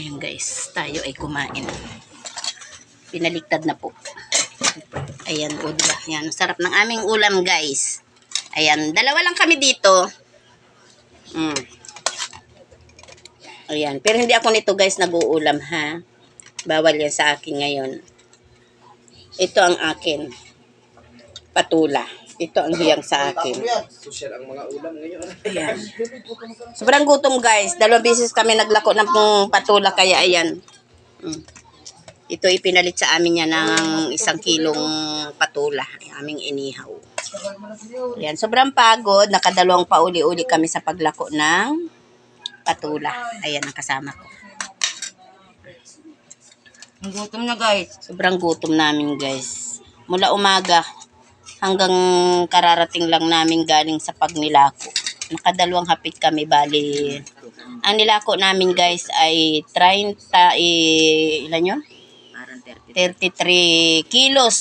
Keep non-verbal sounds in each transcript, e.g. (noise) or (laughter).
Ayan guys, tayo ay kumain. Pinaliktad na po. Ayan, o diba? Ayan, sarap ng aming ulam guys. Ayan, dalawa lang kami dito. Mm. Ayan, pero hindi ako nito guys nag-uulam ha. Bawal yan sa akin ngayon. Ito ang akin. Patula. Ito ang hiyang sa akin. Social ang mga ulam ngayon. Ayan. Sobrang gutom guys. Dalawang beses kami naglako ng patula kaya ayan. Mm. Ito ipinalit sa amin yan ng isang kilong patula. Ang aming inihaw. Ayan. Sobrang pagod. Nakadalawang pauli-uli kami sa paglako ng patula. Ayan ang kasama ko. Ang gutom na guys. Sobrang gutom namin guys. Mula umaga hanggang kararating lang namin galing sa pagnilako. Nakadalawang hapit kami bali. Ang nilako namin guys ay 30 eh, ilan yun? Parang 30. 33 kilos.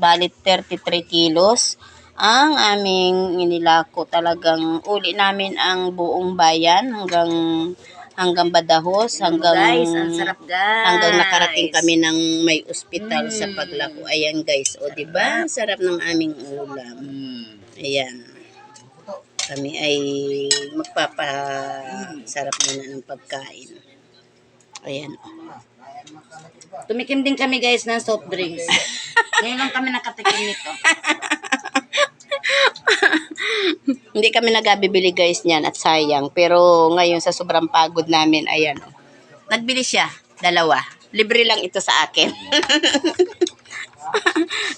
Bali 33 kilos. Ang aming inilako talagang uli namin ang buong bayan hanggang hanggang Badahos, hanggang guys, ang sarap guys. hanggang nakarating kami ng may ospital sa paglako. Ayan guys, o di ba? Sarap ng aming ulam. Mm. Ayan. Kami ay magpapa sarap muna ng pagkain. Ayan. Tumikim din kami guys ng soft drinks. (laughs) Ngayon lang kami nakatikim nito. (laughs) Hindi kami nagabibili guys niyan at sayang. Pero ngayon sa sobrang pagod namin, ayan. oh. Nagbili siya, dalawa. Libre lang ito sa akin. (laughs)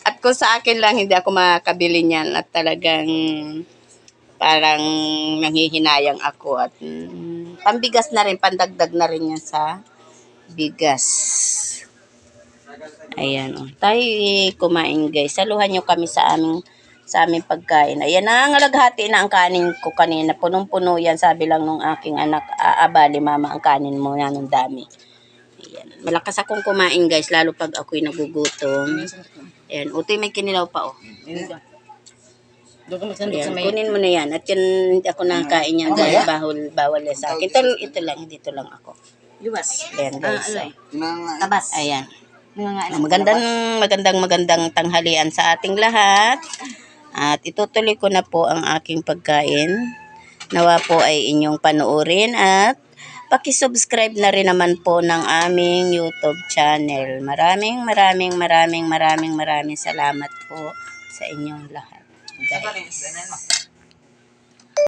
at kung sa akin lang, hindi ako makabili niyan. At talagang parang nanghihinayang ako. At mm, pambigas na rin, pandagdag na rin yan sa bigas. Ayan, oh. tayo eh, kumain guys. Saluhan nyo kami sa aming sa aming pagkain. Ayan na, ngalaghati na ang kanin ko kanina. Punong-puno yan, sabi lang nung aking anak, aabali mama ang kanin mo, yan ang dami. Ayan. Malakas akong kumain guys, lalo pag ako'y nagugutom. Ayan, utoy may kinilaw pa oh. Ayan, kunin mo na yan. At yan, hindi ako nakain yan dahil bawal, bawal sa akin. Ito, ito lang, dito lang ako. Luwas. Ayan guys. Ah. Tabas. Ayan. Magandang, magandang, magandang tanghalian sa ating lahat. At itutuloy ko na po ang aking pagkain. Nawa po ay inyong panoorin at pakisubscribe na rin naman po ng aming YouTube channel. Maraming, maraming, maraming, maraming, maraming salamat po sa inyong lahat. Guys.